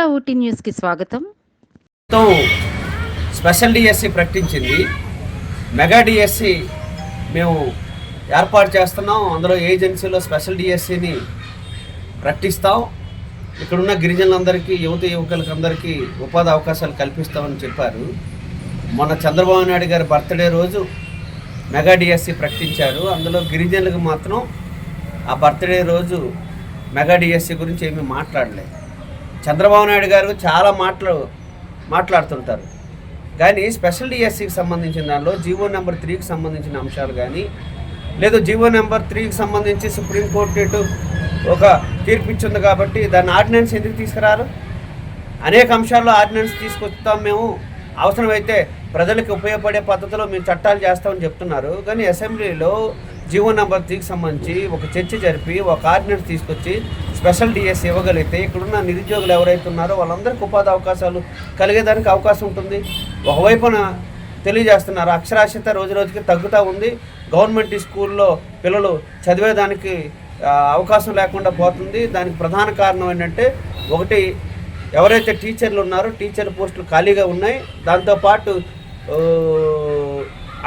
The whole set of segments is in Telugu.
ఆంధ్ర ఊటీ న్యూస్కి స్వాగతం. మొత్తం స్పెషల్ డిఎస్సి ప్రకటించింది. మెగా డిఎస్సి మేము ఏర్పాటు చేస్తున్నాం. అందులో ఏజెన్సీలో స్పెషల్ డిఎస్సిని ప్రకటిస్తాం. ఇక్కడున్న గిరిజనులందరికీ యువత యువకులకి అందరికీ ఉపాధి అవకాశాలు కల్పిస్తామని చెప్పారు. మొన్న చంద్రబాబు నాయుడు గారి బర్త్డే రోజు మెగా డిఎస్సి ప్రకటించారు. అందులో గిరిజనులకు మాత్రం ఆ బర్త్డే రోజు మెగా డిఎస్సి గురించి ఏమీ మాట్లాడలేదు. చంద్రబాబు నాయుడు గారు చాలా మాటలు మాట్లాడుతుంటారు. కానీ స్పెషల్ డిఎస్సికి సంబంధించిన దానిలో జీవో నెంబర్ త్రీకి సంబంధించిన అంశాలు కానీ లేదు జీవో నెంబర్ త్రీకి సంబంధించి సుప్రీంకోర్టు ఇటు ఒక తీర్పు ఇచ్చింది కాబట్టి దాన్ని ఆర్డినెన్స్ ఎందుకు తీసుకురారు? అనేక అంశాల్లో ఆర్డినెన్స్ తీసుకొస్తాం మేము. అవసరమైతే ప్రజలకు ఉపయోగపడే పద్ధతిలో మేము చట్టాలు చేస్తామని చెప్తున్నారు. కానీ అసెంబ్లీలో జీవో నెంబర్ త్రీకి సంబంధించి ఒక చర్చ జరిపి ఒక ఆర్డినెన్స్ తీసుకొచ్చి స్పెషల్ డిఎస్ ఇవ్వగలిగితే ఇక్కడున్న నిరుద్యోగులు ఎవరైతే ఉన్నారో వాళ్ళందరికీ ఉపాధి అవకాశాలు కలిగేదానికి అవకాశం ఉంటుంది. ఒకవైపున తెలియజేస్తున్నారు అక్షరాస్యత రోజు రోజుకి తగ్గుతూ ఉంది. గవర్నమెంట్ స్కూల్లో పిల్లలు చదివేదానికి అవకాశం లేకుండా పోతుంది. దానికి ప్రధాన కారణం ఏంటంటే ఒకటి ఎవరైతే టీచర్లు ఉన్నారో టీచర్ పోస్టులు ఖాళీగా ఉన్నాయి. దాంతోపాటు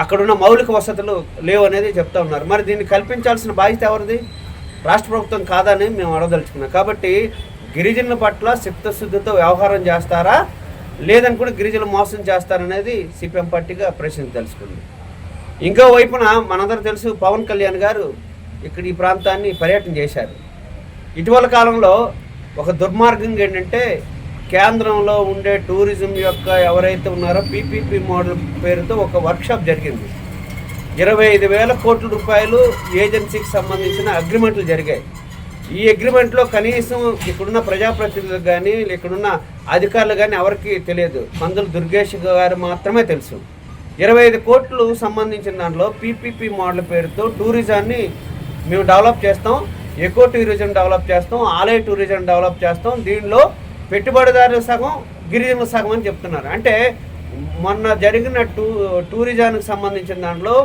అక్కడున్న మౌలిక వసతులు లేవు అనేది చెప్తా ఉన్నారు. మరి దీన్ని కల్పించాల్సిన బాధ్యత ఎవరిది? రాష్ట్ర ప్రభుత్వం కాదని మేము అడగదలుచుకున్నాం. కాబట్టి గిరిజనుల పట్ల చిత్తశుద్ధితో వ్యవహారం చేస్తారా? లేదని కూడా గిరిజనులు మోసం చేస్తారనేది సిపిఎం పార్టీగా ప్రశ్న తెలుసుకుంది. ఇంకో వైపున మనందరూ తెలుసు పవన్ కళ్యాణ్ గారు ఇక్కడ ఈ ప్రాంతాన్ని పర్యటన చేశారు. ఇటీవల కాలంలో ఒక దుర్మార్గం ఏంటంటే కేంద్రంలో ఉండే టూరిజం యొక్క ఎవరైతే ఉన్నారో పీపీపీ మోడల్ పేరుతో ఒక వర్క్షాప్ జరిగింది. ఇరవై ఐదు వేల కోట్ల రూపాయలు ఏజెన్సీకి సంబంధించిన అగ్రిమెంట్లు జరిగాయి. ఈ అగ్రిమెంట్లో కనీసం ఇక్కడున్న ప్రజాప్రతినిధులకు కానీ ఇక్కడున్న అధికారులు కానీ ఎవరికి తెలియదు. పందులు దుర్గేష్ గారు మాత్రమే తెలుసు. ఇరవై ఐదు కోట్లు సంబంధించిన దాంట్లో పీపీపీ మోడల్ పేరుతో టూరిజాన్ని మేము డెవలప్ చేస్తాం ఎకో టూరిజం డెవలప్ చేస్తాం ఆలయ టూరిజం డెవలప్ చేస్తాం. దీనిలో పెట్టుబడిదారులు సగం గిరిజనులు సగం అని చెప్తున్నారు. అంటే మొన్న జరిగిన టూ టూరిజానికి సంబంధించిన దాంట్లో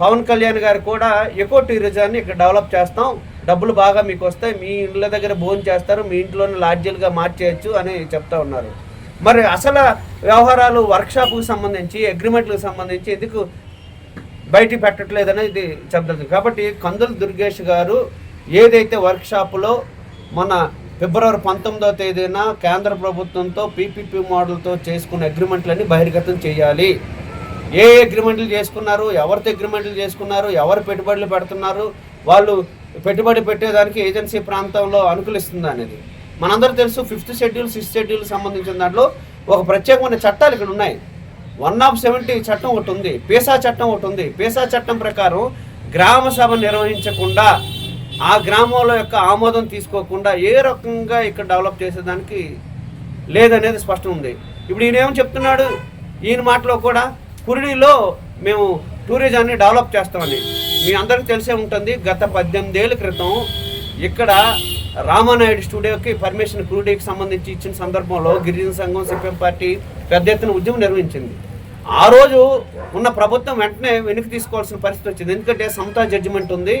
పవన్ కళ్యాణ్ గారు కూడా ఎకో టూరిజాన్ని ఇక్కడ డెవలప్ చేస్తాం. డబ్బులు బాగా మీకు వస్తాయి. మీ ఇళ్ళ దగ్గర భోజనం చేస్తారు. మీ ఇంట్లోనే లాడ్జీలుగా మార్చేయచ్చు అని చెప్తా ఉన్నారు. మరి అసలు వ్యవహారాలు వర్క్షాప్కు సంబంధించి అగ్రిమెంట్లకు సంబంధించి ఎందుకు బయటికి పెట్టట్లేదని ఇది చెప్తుంది. కాబట్టి కందుల దుర్గేష్ గారు ఏదైతే వర్క్షాపులో మన ఫిబ్రవరి పంతొమ్మిదవ తేదీన కేంద్ర ప్రభుత్వంతో పీపీపీ మోడల్తో చేసుకున్న అగ్రిమెంట్లన్నీ బహిర్గతం చేయాలి. ఏ అగ్రిమెంట్లు చేసుకున్నారు ఎవరితో అగ్రిమెంట్లు చేసుకున్నారు ఎవరు పెట్టుబడులు పెడుతున్నారు వాళ్ళు పెట్టుబడి పెట్టేదానికి ఏజెన్సీ ప్రాంతంలో అనుకూలిస్తుంది అనేది. మనందరూ తెలుసు ఫిఫ్త్ షెడ్యూల్ సిక్స్త్ షెడ్యూల్ సంబంధించిన దాంట్లో ఒక ప్రత్యేకమైన చట్టాలు ఇక్కడ ఉన్నాయి. వన్ ఆఫ్ సెవెంటీ చట్టం ఒకటి ఉంది పేసా చట్టం ఒకటి ఉంది. పేసా చట్టం ప్రకారం గ్రామ సభ నిర్వహించకుండా ఆ గ్రామంలో యొక్క ఆమోదం తీసుకోకుండా ఏ రకంగా ఇక్కడ డెవలప్ చేసేదానికి లేదనేది స్పష్టం ఉంది. ఇప్పుడు ఈయన ఏమని చెప్తున్నాడు? ఈయన మాటలో కూడా కురిడిలో మేము టూరిజాన్ని డెవలప్ చేస్తామని. మీ అందరికీ తెలిసే ఉంటుంది గత పద్దెనిమిది ఏళ్ళ క్రితం ఇక్కడ రామానాయుడు స్టూడియోకి పర్మిషన్ కురుడికి సంబంధించి ఇచ్చిన సందర్భంలో గిరిజన సంఘం సిపిఎం పార్టీ పెద్ద ఎత్తున ఉద్యమం నిర్వహించింది. ఆ రోజు ఉన్న ప్రభుత్వం వెంటనే వెనక్కి తీసుకోవాల్సిన పరిస్థితి వచ్చింది. ఎందుకంటే సమతా జడ్జిమెంట్ ఉంది.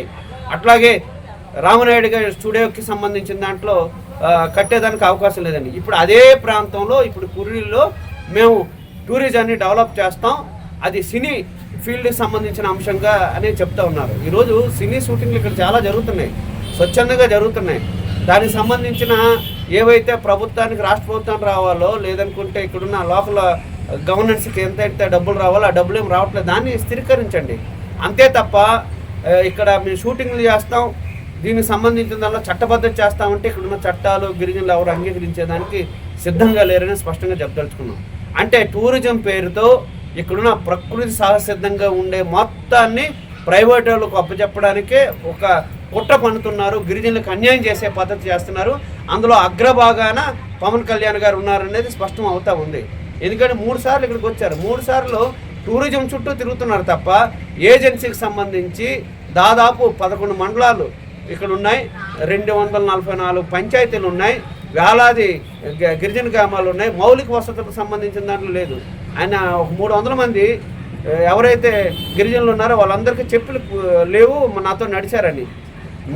అట్లాగే రామనాయుడు గారి స్టూడియోకి సంబంధించిన దాంట్లో కట్టేదానికి అవకాశం లేదండి. ఇప్పుడు అదే ప్రాంతంలో ఇప్పుడు కుర్రీలో మేము టూరిజాన్ని డెవలప్ చేస్తాం. అది సినీ ఫీల్డ్కి సంబంధించిన అంశంగా అని చెప్తా ఉన్నారు. ఈరోజు సినీ షూటింగ్లు ఇక్కడ చాలా జరుగుతున్నాయి. స్వచ్ఛందంగా జరుగుతున్నాయి. దానికి సంబంధించిన ఏవైతే ప్రభుత్వానికి రాష్ట్ర ప్రభుత్వం రావాలో లేదనుకుంటే ఇక్కడున్న లోకల్ గవర్నెన్స్కి ఎంత అయితే డబ్బులు రావాలో ఆ డబ్బులు ఏం రావట్లేదు. దాన్ని స్థిరీకరించండి. అంతే తప్ప ఇక్కడ మేము షూటింగ్లు చేస్తాం. దీనికి సంబంధించిన దానిలో చట్టబద్ధం చేస్తామంటే ఇక్కడ ఉన్న చట్టాలు గిరిజనులు ఎవరు అంగీకరించేదానికి సిద్ధంగా లేరని స్పష్టంగా చెప్పదలుచుకున్నాం. అంటే టూరిజం పేరుతో ఇక్కడున్న ప్రకృతి సహసిద్ధంగా ఉండే మొత్తాన్ని ప్రైవేట్ వాళ్ళకు అప్పచెప్పడానికే ఒక కుట్ర పన్నుతున్నారు గిరిజనులకు అన్యాయం చేసే పద్ధతి చేస్తున్నారు. అందులో అగ్రభాగాన పవన్ కళ్యాణ్ గారు ఉన్నారనేది స్పష్టం అవుతా ఉంది. ఎందుకంటే మూడు సార్లు ఇక్కడికి వచ్చారు. మూడు సార్లు టూరిజం చుట్టూ తిరుగుతున్నారు తప్ప ఏజెన్సీకి సంబంధించి దాదాపు పదకొండు మండలాలు ఇక్కడ ఉన్నాయి రెండు వందల నలభై నాలుగు పంచాయతీలు ఉన్నాయి. వేలాది గిరిజన గ్రామాలు ఉన్నాయి. మౌలిక వసతులకు సంబంధించిన దాంట్లో లేదు. ఆయన ఒక మూడు వందల మంది ఎవరైతే గిరిజనులు ఉన్నారో వాళ్ళందరికీ చెప్పులు లేవు. నాతో నడిచారని.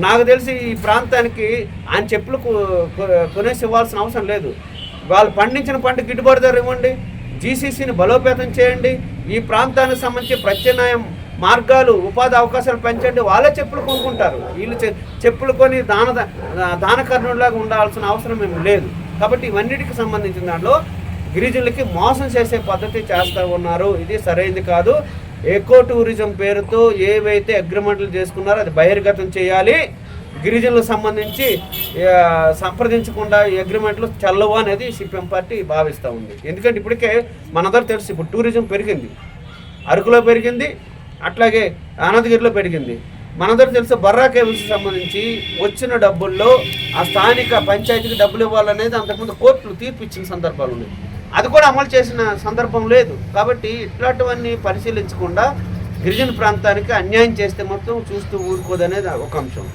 నాకు తెలిసి ఈ ప్రాంతానికి ఆయన చెప్పులు కొనేసి ఇవ్వాల్సిన అవసరం లేదు. వాళ్ళు పండించిన పంట గిట్టుబాటు ధర ఇవ్వండి. జీసీసీని బలోపేతం చేయండి. ఈ ప్రాంతానికి సంబంధించి ప్రత్యామ్నాయం మార్గాలు ఉపాధి అవకాశాలు పెంచండి. వాళ్ళే చెప్పులు కొనుక్కుంటారు. వీళ్ళు చె- చెప్పులు కొని దాన దానకర్ణులాగా ఉండాల్సిన అవసరం ఏమి లేదు. కాబట్టి ఇవన్నిటికి సంబంధించిన దాంట్లో గిరిజనులకి మోసం చేసే పద్ధతి చేస్తూ ఉన్నారు. ఇది సరైనది కాదు. ఎకో టూరిజం పేరుతో ఏవైతే అగ్రిమెంట్లు చేసుకున్నారో అది బహిర్గతం చేయాలి. గిరిజనులకు సంబంధించి సంప్రదించకుండా ఈ అగ్రిమెంట్లు చల్లవు అనేది సిపిఎం పార్టీ భావిస్తూ ఉంది. ఎందుకంటే ఇప్పటికే మనందరూ తెలుసు ఇప్పుడు టూరిజం పెరిగింది. అరకులో పెరిగింది అట్లాగే అనంతగిరిలో పెరిగింది. మనందరూ తెలుసు బర్రా కేబుల్స్ సంబంధించి వచ్చిన డబ్బుల్లో ఆ స్థానిక పంచాయతీకి డబ్బులు ఇవ్వాలనేది అంతకుముందు కోర్టులు తీర్పు ఇచ్చిన సందర్భాలు ఉన్నాయి. అది కూడా అమలు చేసిన సందర్భం లేదు. కాబట్టి ఇట్లాంటివన్నీ పరిశీలించకుండా గిరిజన ప్రాంతానికి అన్యాయం చేస్తే మొత్తం చూస్తూ ఊరుకోదనేది ఒక అంశం.